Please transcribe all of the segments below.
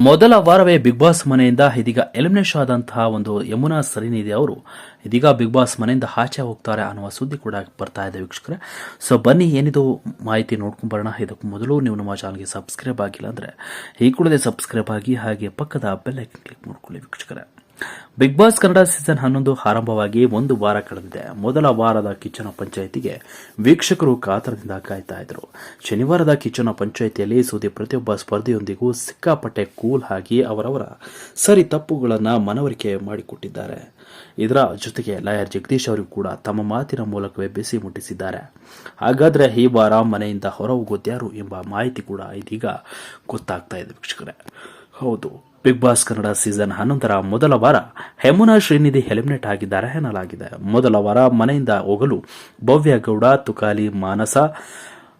ಮೊದಲ ವಾರವೇ Bigg boss ಮನೆಯಿಂದ ಇದೀಗ ಎಲಿಮಿನೇಷನ್ ಆದಂತಹ ಒಂದು ಯಮುನಾ ಸರಿನಿಧಿ ಅವರು. ಇದೀಗ ಬಿಗ್ ಬಾಸ್ ಮನೆಯಿಂದ ಆಚೆ ಹೋಗ್ತಾರೆ ಅನ್ನುವ ಸುದ್ದಿ ಕೂಡ ಬರ್ತಾ ಇದೆ ವೀಕ್ಷಕರೇ. ಸೊ ಬನ್ನಿ ಏನಿದು ಮಾಹಿತಿ ನೋಡ್ಕೊಂಡ್ಬರೋಣ ಇದಕ್ಕೂ ಮೊದಲು ನೀವು ನಮ್ಮ ಚಾನಲ್ಗೆ ಸಬ್ಸ್ಕ್ರೈಬ್ ಆಗಿಲ್ಲ ಅಂದರೆ ಈ ಕೂಡಲೇ ಸಬ್ಸ್ಕ್ರೈಬ್ ಆಗಿ ಹಾಗೆ ಪಕ್ಕದ ಬೆಲ್ ಐಕನ್ ಕ್ಲಿಕ್ ಮಾಡ್ಕೊಳ್ಳಿ ವೀಕ್ಷಕರೇ. ಬಿಗ್ ಬಾಸ್ ಕನ್ನಡ ಸೀಸನ್ ಹನ್ನೊಂದು ಆರಂಭವಾಗಿ ಒಂದು ವಾರ ಕಳೆದಿದೆ. ಮೊದಲ ವಾರದ ಕಿಚ್ಚನ ಪಂಚಾಯಿತಿಗೆ ವೀಕ್ಷಕರು ಕಾತರದಿಂದ ಕಾಯ್ತಾ ಇದ್ರು. ಶನಿವಾರದ ಕಿಚ್ಚನ ಪಂಚಾಯಿತಿಯಲ್ಲಿ ಸುದ್ದಿ ಪ್ರತಿಯೊಬ್ಬ ಸ್ಪರ್ಧೆಯೊಂದಿಗೂ ಸಿಕ್ಕಾಪಟ್ಟೆ ಕೂಲ್ ಆಗಿ ಅವರವರ ಸರಿ ತಪ್ಪುಗಳನ್ನು ಮನವರಿಕೆ ಮಾಡಿಕೊಟ್ಟಿದ್ದಾರೆ. ಇದರ ಜೊತೆಗೆ ಲಾಯರ್ ಜಗದೀಶ್ ಅವರು ಕೂಡ ತಮ್ಮ ಮಾತಿನ ಮೂಲಕವೇ ಬಿಸಿ ಮುಟ್ಟಿಸಿದ್ದಾರೆ. ಹಾಗಾದರೆ ಈ ವಾರ ಮನೆಯಿಂದ ಹೊರ ಎಂಬ ಮಾಹಿತಿ ಕೂಡ ಇದೀಗ ಗೊತ್ತಾಗ್ತಾ ಇದೆ ವೀಕ್ಷಕರೇ. ಹೌದು. ಬಿಗ್ ಬಾಸ್ ಕನ್ನಡ ಸೀಸನ್ ಹನ್ನೊಂದರ ಮೊದಲ ವಾರ ಹೆಮುನಾ ಶ್ರೀನಿಧಿ ಎಲಿಮಿನೇಟ್ ಆಗಿದ್ದಾರೆ ಎನ್ನಲಾಗಿದೆ. ಮೊದಲ ವಾರ ಮನೆಯಿಂದ ಹೋಗಲು ಭವ್ಯ ಗೌಡ, ತುಕಾಲಿ ಮಾನಸ,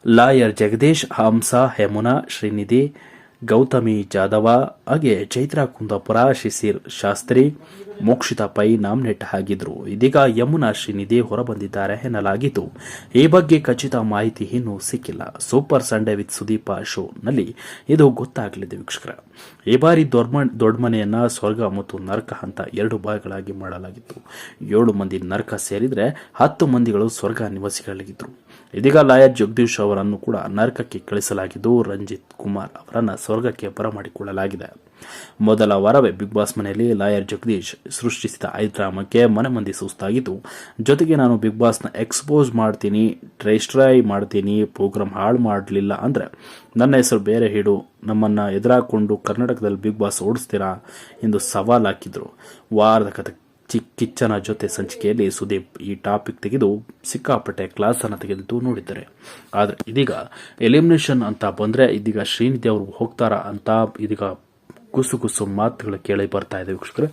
ಲಾಯರ್ ಜಗದೀಶ್, ಹಂಸ ಹೆಮುನಾ ಶ್ರೀನಿಧಿ, ಗೌತಮಿ ಜಾಧವ, ಹಾಗೆ ಚೈತ್ರಾ ಕುಂದಾಪುರ, ಶಿಶಿರ್ ಶಾಸ್ತ್ರಿ ಮೋಕ್ಷಿತಾ ಪೈ ನಾಮಿನೇಟ್ ಆಗಿದ್ರು ಇದೀಗ ಯಮುನಾ ಶ್ರೀನಿಧಿ ಹೊರಬಂದಿದ್ದಾರೆ ಎನ್ನಲಾಗಿದ್ದು ಈ ಬಗ್ಗೆ ಖಚಿತ ಮಾಹಿತಿ ಇನ್ನೂ ಸಿಕ್ಕಿಲ್ಲ. Super Sunday with Sudeep show ನಲ್ಲಿ ಇದು ಗೊತ್ತಾಗಲಿದೆ ವೀಕ್ಷಕರ. ಈ ಬಾರಿ ದೊಡ್ಮನೆಯನ್ನ ಸ್ವರ್ಗ ಮತ್ತು ನರಕ ಅಂತ ಎರಡು ಭಾಗಗಳಾಗಿ ಮಾಡಲಾಗಿತ್ತು. ಏಳು ಮಂದಿ ನರಕ ಸೇರಿದ್ರೆ ಹತ್ತು ಮಂದಿಗಳು ಸ್ವರ್ಗ ನಿವಾಸಿಗಳಾಗಿದ್ರು. ಇದೀಗ ಲಾಯರ್ ಜಗದೀಶ್ ಅವರನ್ನು ಕೂಡ ನರಕಕ್ಕೆ ಕಳಿಸಲಾಗಿದ್ದು ರಂಜಿತ್ ಕುಮಾರ್ ಅವರನ್ನು ಸ್ವರ್ಗಕ್ಕೆ ಬರಮಾಡಿಕೊಳ್ಳಲಾಗಿದೆ. ಮೊದಲ ವಾರವೇ ಬಿಗ್ ಬಾಸ್ ಮನೆಯಲ್ಲಿ ಲಾಯರ್ ಜಗದೀಶ್ ಸೃಷ್ಟಿಸಿದ ಐದ್ರಾಮಕ್ಕೆ ಮನೆ ಮಂದಿ ಸುಸ್ತಾಗಿದ್ದು, ಜೊತೆಗೆ ನಾನು ಬಿಗ್ ಬಾಸ್ನ ಎಕ್ಸ್ಪೋಸ್ ಮಾಡ್ತೀನಿ ಟ್ರೈಸ್ಟ್ರೈ ಮಾಡ್ತೀನಿ ಪ್ರೋಗ್ರಾಮ್ ಹಾಳು ಮಾಡಲಿಲ್ಲ ಅಂದರೆ ನನ್ನ ಹೆಸರು ಬೇರೆ ಹಿಡು ನಮ್ಮನ್ನು ಎದುರಾಕೊಂಡು ಕರ್ನಾಟಕದಲ್ಲಿ ಬಿಗ್ ಬಾಸ್ ಓಡಿಸ್ತೀರಾ ಎಂದು ಸವಾಲ್ ಹಾಕಿದರು. ವಾರದ ಕತೆ ಕಿಚ್ಚನ ಜೊತೆ ಸಂಚಿಕೆಯಲ್ಲಿ ಸುದೀಪ್ ಈ ಟಾಪಿಕ್ ತೆಗೆದು ಸಿಕ್ಕಾಪಟ್ಟೆ ಕ್ಲಾಸ್ ಅನ್ನು ತೆಗೆದು ನೋಡಿದ್ದಾರೆ. ಆದರೆ ಇದೀಗ ಎಲಿಮಿನೇಷನ್ ಅಂತ ಬಂದ್ರೆ ಇದೀಗ ಶ್ರೀನಿಧಿ ಅವರು ಹೋಗ್ತಾರಾ ಅಂತ ಇದೀಗ ಗುಸು ಗುಸು ಮಾತುಗಳು ಕೇಳಿ ಬರ್ತಾ ಇದೆ ವೀಕ್ಷಕರು.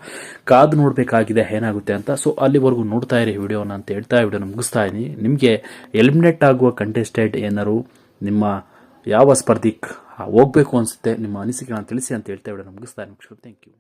ಕಾದು ನೋಡಬೇಕಾಗಿದೆ ಏನಾಗುತ್ತೆ ಅಂತ. ಸೊ ಅಲ್ಲಿವರೆಗೂ ನೋಡ್ತಾ ಇರಿ ವಿಡಿಯೋನ ಅಂತ ಹೇಳ್ತಾ ವಿಡಿಯೋನ ಮುಗಿಸ್ತಾ ಇದ್ದೀನಿ. ನಿಮಗೆ ಎಲಿಮಿನೇಟ್ ಆಗುವ ಕಂಟೆಸ್ಟೆಂಟ್ ಏನಾರು ನಿಮ್ಮ ಯಾವ ಸ್ಪರ್ಧಿ ಹೋಗಬೇಕು ಅನಿಸುತ್ತೆ, ನಿಮ್ಮ ಅನಿಸಿಕೆಗಳನ್ನು ತಿಳಿಸಿ ಅಂತ ಹೇಳ್ತಾ ವಿಡಿಯೋನ ಮುಗಿಸ್ತಾ ಇದ್ದೀನಿ ಥ್ಯಾಂಕ್ ಯು